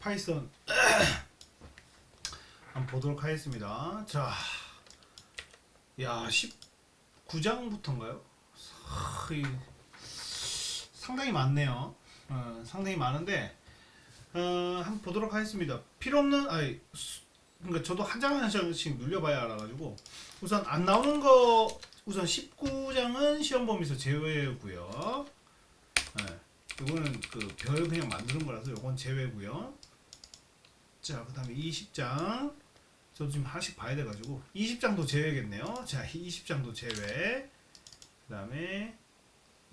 파이썬 한번 보도록 하겠습니다. 자, 야 19장부터인가요? 상당히 많네요. 어, 상당히 많은데 어, 한번 보도록 하겠습니다. 필요 없는 아니 수- 그러니까 저도 한 장 한 장씩 눌려봐야 알아가지고 우선 안 나오는 거 우선 19장은 시험 범위에서 제외고요. 네, 이거는 그 별 그냥 만드는 거라서 이건 제외고요. 자, 그 다음에 20장 저도 지금 하나씩 봐야 돼가지고 20장도 제외겠네요. 자, 20장도 제외. 그 다음에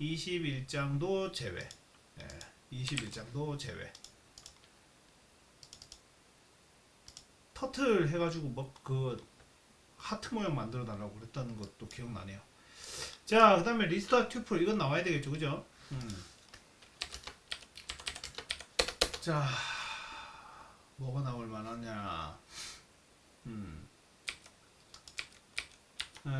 21장도 제외. 네, 21장도 제외. 터틀 해가지고 뭐 그 하트 모양 만들어 달라고 그랬다는 것도 기억나네요. 자, 그 다음에 리스트와 튜플 이건 나와야 되겠죠, 그죠? 음. 자, 뭐가 나올 만하냐? 음. 에...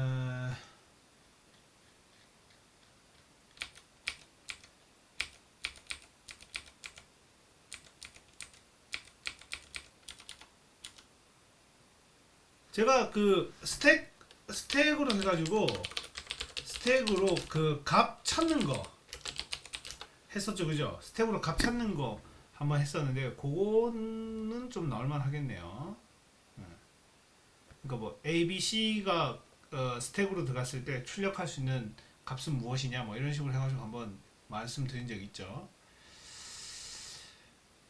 제가 그 스택 스택으로 해가지고 스택으로 그 값 찾는 거 했었죠, 그죠? 스택으로 값 찾는 거 한번 했었는데 그거는 좀 나올만 하겠네요. 예. 그러니까 뭐 A, B, C가 어, 스택으로 들어갔을 때 출력할 수 있는 값은 무엇이냐 뭐 이런 식으로 해가지고 한번 말씀드린 적 있죠.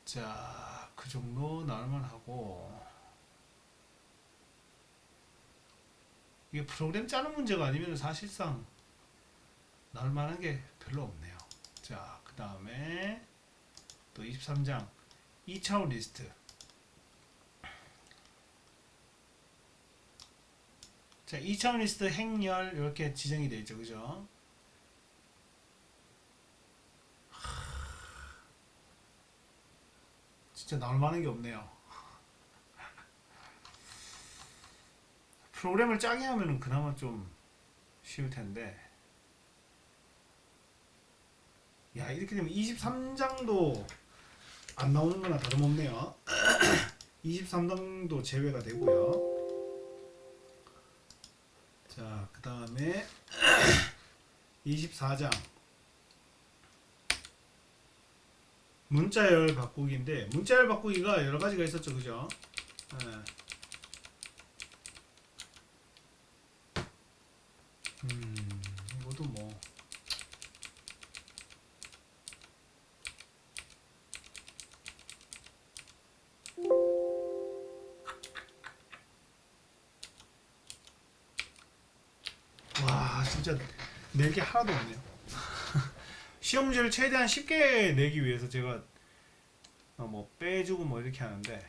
자, 그 정도 나올만 하고 이게 프로그램 짜는 문제가 아니면 사실상 나올 만한 게 별로 없네요. 자, 그 다음에 또 23장 2차원 리스트. 자, 2차원 리스트 행렬 이렇게 지정이 되어 있죠. 그죠? 하, 진짜 나올 만한 게 없네요. 프로그램을 짜게 하면은 그나마 좀 쉬울 텐데. 야, 이렇게 되면 23장도 안 나오는 거나 다름없네요. 23장도 제외가 되고요. 자, 그 다음에 24장 문자열 바꾸기인데 문자열 바꾸기가 여러 가지가 있었죠, 그죠? 예. 음, 이것도 뭐 진짜 낼 게 하나도 없네요. 시험 문제를 최대한 쉽게 내기 위해서 제가 어, 뭐 빼주고 뭐 이렇게 하는데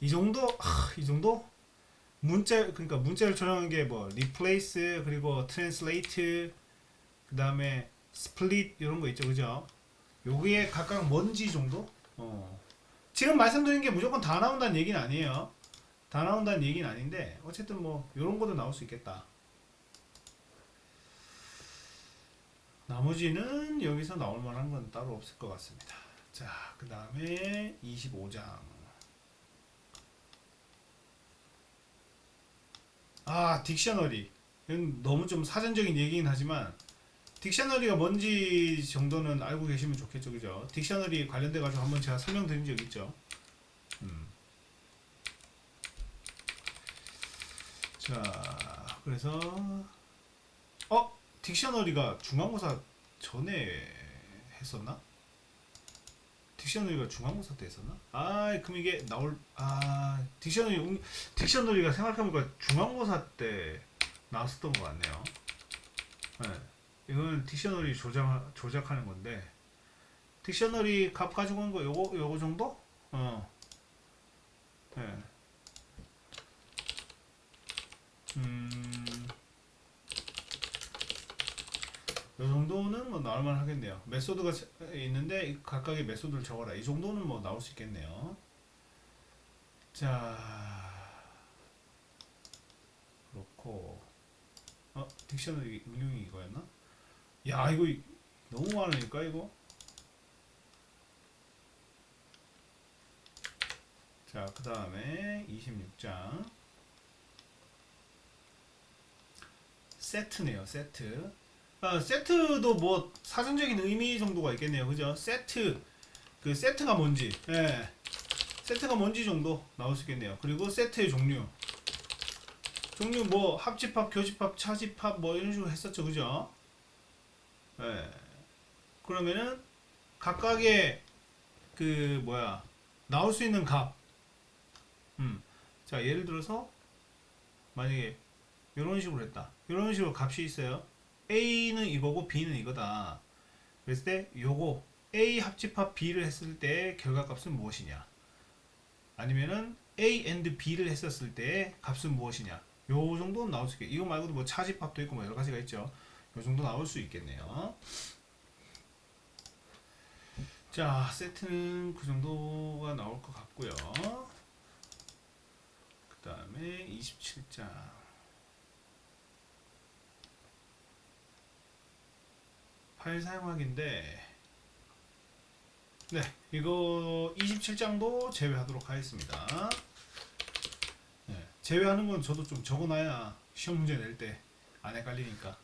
이 정도 아, 이 정도 문자 그러니까 문자를 조정한 게뭐 replace 그리고 translate 그 다음에 split 이런 거 있죠 그죠? 여기에 각각 뭔지 정도? 어. 지금 말씀드린 게 무조건 다 나온다는 얘기는 아니에요. 다 나온다는 얘기는 아닌데 어쨌든 뭐 이런 것도 나올 수 있겠다. 나머지는 여기서 나올 만한 건 따로 없을 것 같습니다. 자, 그 다음에 25장. 아, 딕셔너리. 이건 너무 좀 사전적인 얘기긴 하지만 딕셔너리가 뭔지 정도는 알고 계시면 좋겠죠, 그죠? 딕셔너리 관련돼 가지고 한번 제가 설명드린 적 있죠. 음. 자, 그래서 어 딕셔너리가 중간고사 전에 했었나? 딕셔너리가 중간고사 때 했었나? 아, 그럼 이게 나올 아 딕셔너리 음, 딕셔너리가 생각해보니까 중간고사 때 나왔었던 것 같네요. 네, 이거는 딕셔너리 조작 조작하는 건데 딕셔너리 값 가지고 온 거 요거 요거 정도? 어. 네. 음. 이 정도는 뭐 나올만 하겠네요. 메소드가 세- 있는데 이 각각의 메소드를 적어라. 이 정도는 뭐 나올 수 있겠네요. 자, 그렇고, 어, 딕셔너리 응용이 이거였나? 야, 이거 이- 너무 많으니까 이거. 자, 그 다음에 26장. 세트네요, 세트. 아, 세트도 뭐 사전적인 의미 정도가 있겠네요. 그죠? 세트. 그 세트가 뭔지. 예. 세트가 뭔지 정도 나올 수 있겠네요. 그리고 세트의 종류. 종류 뭐 합집합, 교집합, 차집합 뭐 이런 식으로 했었죠. 그죠? 예. 그러면은 각각의 그 뭐야 나올 수 있는 값. 음. 자 예를 들어서 만약에 이런 식으로 했다. 이런 식으로 값이 있어요. A는 이거고 B는 이거다. 그랬을 때 요거 A 합집합 B를 했을 때 결과값은 무엇이냐? 아니면은 A and B를 했었을 때 값은 무엇이냐? 요 정도는 나올 수 있겠. 이거 말고도 뭐 차집합도 있고 뭐 여러 가지가 있죠. 요 정도 나올 수 있겠네요. 자, 세트는 그 정도가 나올 것 같고요. 그 다음에 27장. 파일 사용하기인데, 네, 이거 27장도 제외하도록 하겠습니다. 네, 제외하는 건 저도 좀 적어놔야 시험 문제 낼 때 안 헷갈리니까.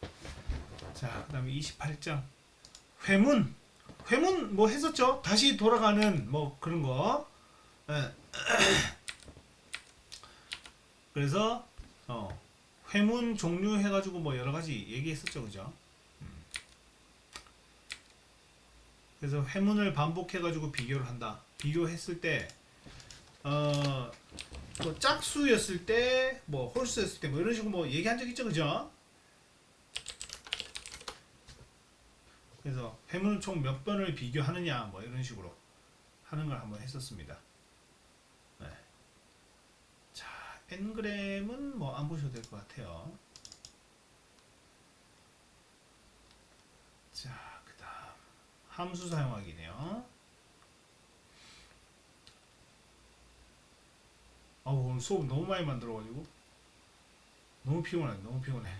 자, 그 다음에 28장. 회문! 회문 뭐 했었죠? 다시 돌아가는 뭐 그런 거. 예. 그래서 어, 회문 종류 해가지고 뭐 여러 가지 얘기했었죠, 그죠? 음. 그래서 회문을 반복해가지고 비교를 한다. 비교했을 때, 어, 뭐 짝수였을 때, 뭐 홀수였을 때, 뭐 이런 식으로 뭐 얘기한 적 있죠, 그죠? 그래서 회문을 총 몇 번을 비교하느냐 뭐 이런 식으로 하는 걸 한번 했었습니다. 네. 자, n그램은 뭐 안 보셔도 될 것 같아요. 자, 함수 사용하기네요. 아 오늘 수업 너무 많이 만들어가지고 너무 피곤해, 너무 피곤해.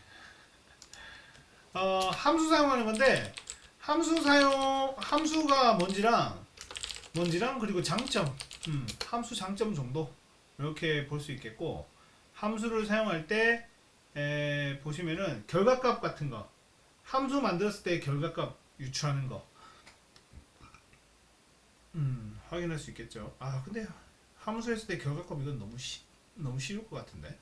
어, 함수 사용하는 건데 함수 사용 함수가 뭔지랑 뭔지랑 그리고 장점 음, 함수 장점 정도 이렇게 볼 수 있겠고 함수를 사용할 때 에, 보시면은 결과값 같은 거 함수 만들었을 때 결과값 유출하는 거 음, 확인할 수 있겠죠 아 근데 함수 했을 때 결과값 이건 너무 쉬, 너무 쉬울 것 같은데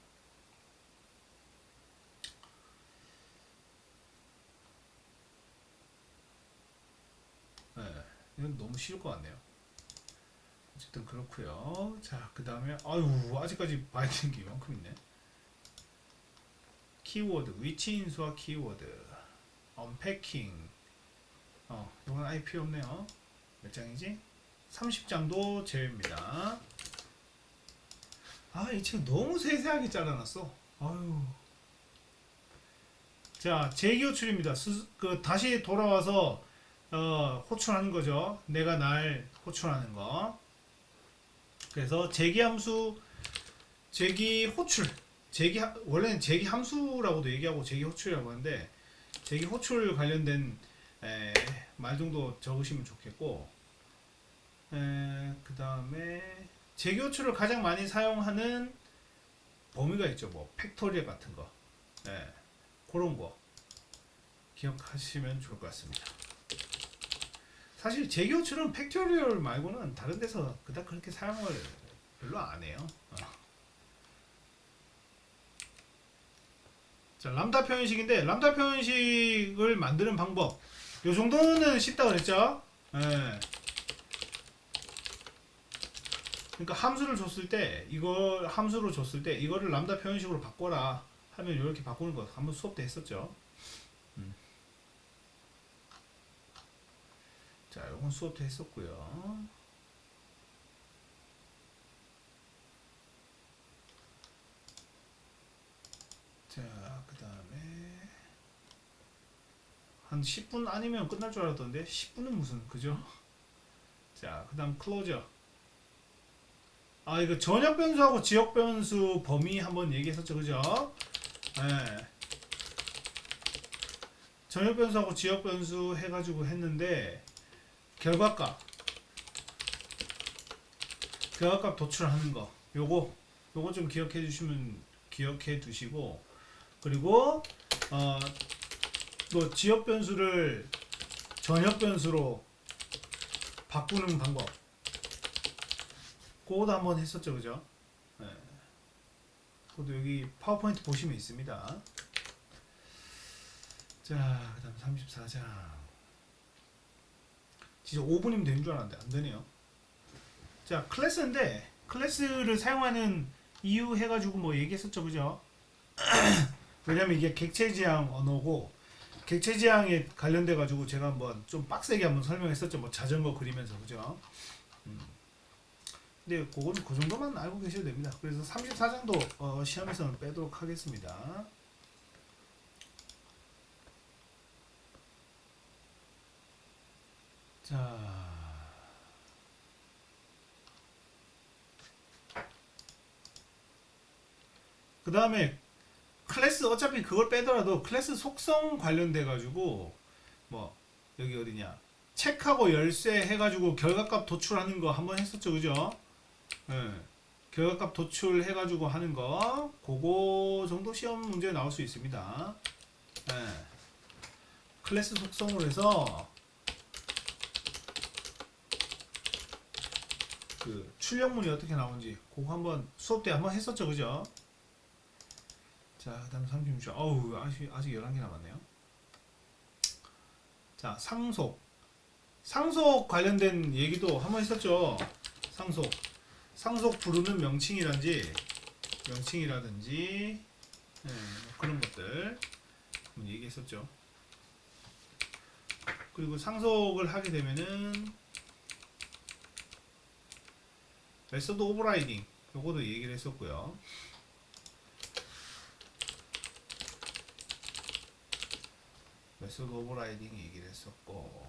네, 이건 너무 쉬울 것 같네요. 어쨌든 그렇고요. 자, 그 다음에 아유 아직까지 봐야 되는 게 이만큼 있네. 키워드, 위치 인수와 키워드, 언패킹. 어, 이건 필요 없네요. 몇 장이지? 30장도 제외입니다. 아, 이 책 너무 세세하게 잘라놨어. 아유. 자, 재기호출입니다. 스, 그 다시 돌아와서 어, 호출하는 거죠. 내가 날 호출하는 거. 그래서 제기 함수, 제기 호출, 제기 하- 원래는 제기 함수라고도 얘기하고 제기 호출이라고 하는데 제기 호출 관련된 에, 말 정도 적으시면 좋겠고, 그 다음에 호출을 가장 많이 사용하는 범위가 있죠. 뭐 팩토리얼 같은 거, 예, 그런 거 기억하시면 좋을 것 같습니다. 사실 제기호출은 팩토리얼 말고는 다른 데서 그닥 그렇게 사용을 별로 안 해요. 어. 자, 람다 표현식인데 람다 표현식을 만드는 방법. 요 정도는 쉽다 그랬죠? 예. 그러니까 함수를 줬을 때 이걸 함수로 줬을 때 이거를 람다 표현식으로 바꿔라 하면 이렇게 바꾸는 거 한번 수업 때 했었죠. 자, 요건 수업 때 했었고요. 자, 그 다음에 한 10분 아니면 끝날 줄 알았던데 10분은 무슨 그죠? 자, 그 다음 클로저. 아, 이거 전역 변수하고 지역 변수 범위 한번 얘기했었죠, 그죠? 네. 전역 변수하고 지역 변수 해가지고 했는데 결과값. 결과값 도출하는 거. 요거 요거 좀 기억해 주시면 기억해 두시고. 그리고 어또 지역 변수를 전역 변수로 바꾸는 방법 그거도 한번 했었죠 그죠? 네. 그것도 여기 파워포인트 보시면 있습니다. 자 그 다음 34장. 진짜 5분이면 되는 줄 알았는데 안 되네요. 자 클래스인데 클래스를 사용하는 이유 해가지고 뭐 얘기했었죠 그죠? 왜냐면 이게 객체 지향 언어고 객체 지향에 관련돼 가지고 제가 한번 좀 빡세게 한번 설명했었죠. 뭐 자전거 그리면서 그죠? 음. 근데 그거는 그 정도만 알고 계셔도 됩니다. 그래서 34장도 어, 시험에서는 빼도록 하겠습니다. 자. 그 다음에 클래스 어차피 그걸 빼더라도 클래스 속성 관련돼 가지고 뭐 여기 어디냐? 책하고 열쇠 해가지고 결과값 도출하는 거 한번 했었죠 그죠? 예. 결과값 도출 해가지고 하는 거 그거 정도 시험 문제 나올 수 있습니다. 예. 클래스 속성으로 해서 그 출력문이 어떻게 나오는지 그거 한번 수업 때 한번 했었죠 그죠? 자, 그다음 36초. 어우, 아직 아직 11개 남았네요. 자, 상속. 상속 관련된 얘기도 한번 했었죠. 상속. 상속 부르는 명칭이란지 명칭이라든지 네, 뭐 그런 것들 얘기했었죠. 그리고 상속을 하게 되면은 메소드 오버라이딩 요거도 얘기를 했었고요. 메소드 오버라이딩 얘기를 했었고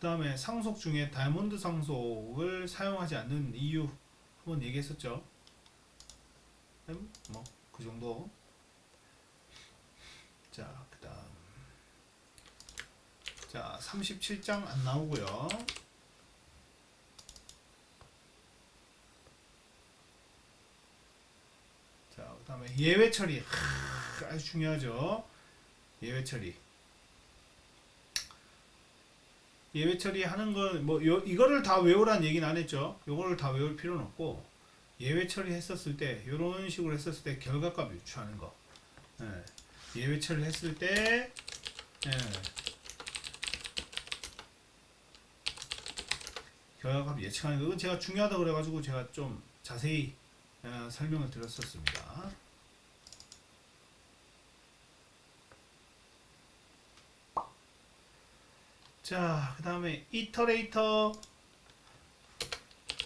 그 다음에 상속 중에 다이몬드 상속을 사용하지 않는 이유 한번 얘기했었죠. 뭐 그 정도. 자 그 다음. 자 37장 안 나오고요. 자 그 다음에 예외 처리. 하, 아주 중요하죠. 예외 처리. 예외 처리하는 건 뭐 이거를 다 외우란 얘기는 안 했죠. 요거를 다 외울 필요는 없고 예외 처리했었을 때 이런 식으로 했었을 때 결과값 유추하는 거. 예. 예외 처리했을 때 예. 결과값 예측하는 거. 제가 중요하다 고 그래가지고 제가 좀 자세히 예, 설명을 드렸었습니다. 자, 그 다음에 이터레이터,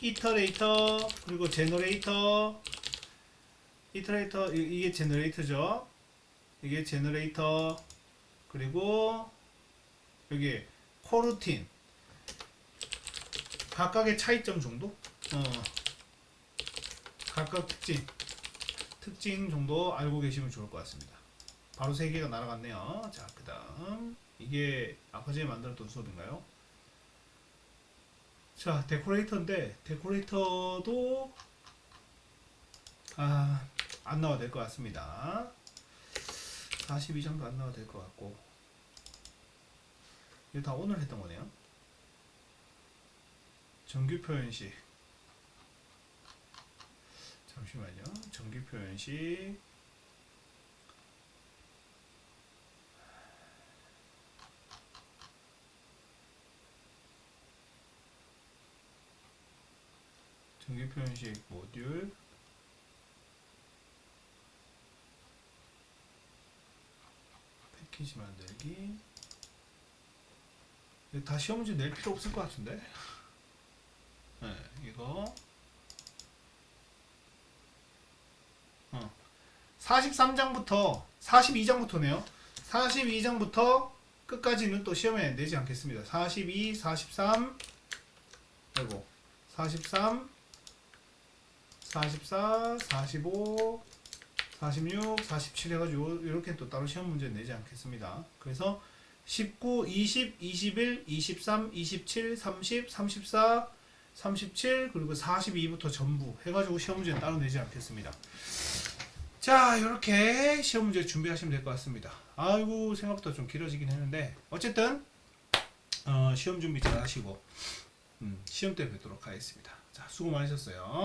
이터레이터, 그리고 제너레이터, 이터레이터, 이- 이게 제너레이터죠. 이게 제너레이터, 그리고 여기 코루틴. 각각의 차이점 정도? 어. 각각 특징. 특징 정도 알고 계시면 좋을 것 같습니다. 바로 세 개가 날아갔네요. 자, 그 다음. 이게 아까 전에 만들었던 수업인가요? 자, 데코레이터인데 데코레이터도 아, 안 나와도 될것 같습니다. 42장도 안 나와도 될것 같고 이거 다 오늘 했던 거네요. 정규 표현식 잠시만요. 정규 표현식 정규 표현식 모듈. 패키지 만들기. 다 시험 문제 낼 필요 없을 것 같은데? 네, 이거. 어. 43장부터 42장부터네요. 42장부터 끝까지는 또 시험에 내지 않겠습니다. 42, 43 아이고 43 44, 45, 46, 47 해가지고 이렇게 또 따로 시험 문제 내지 않겠습니다. 그래서 19, 20, 21, 23, 27, 30, 34, 37 그리고 42부터 전부 해가지고 시험 문제는 따로 내지 않겠습니다. 자 이렇게 시험 문제 준비하시면 될 것 같습니다. 아이고 생각보다 좀 길어지긴 했는데 어쨌든 어, 시험 준비 잘 하시고 음, 시험 때 뵙도록 하겠습니다. 자 수고 많으셨어요.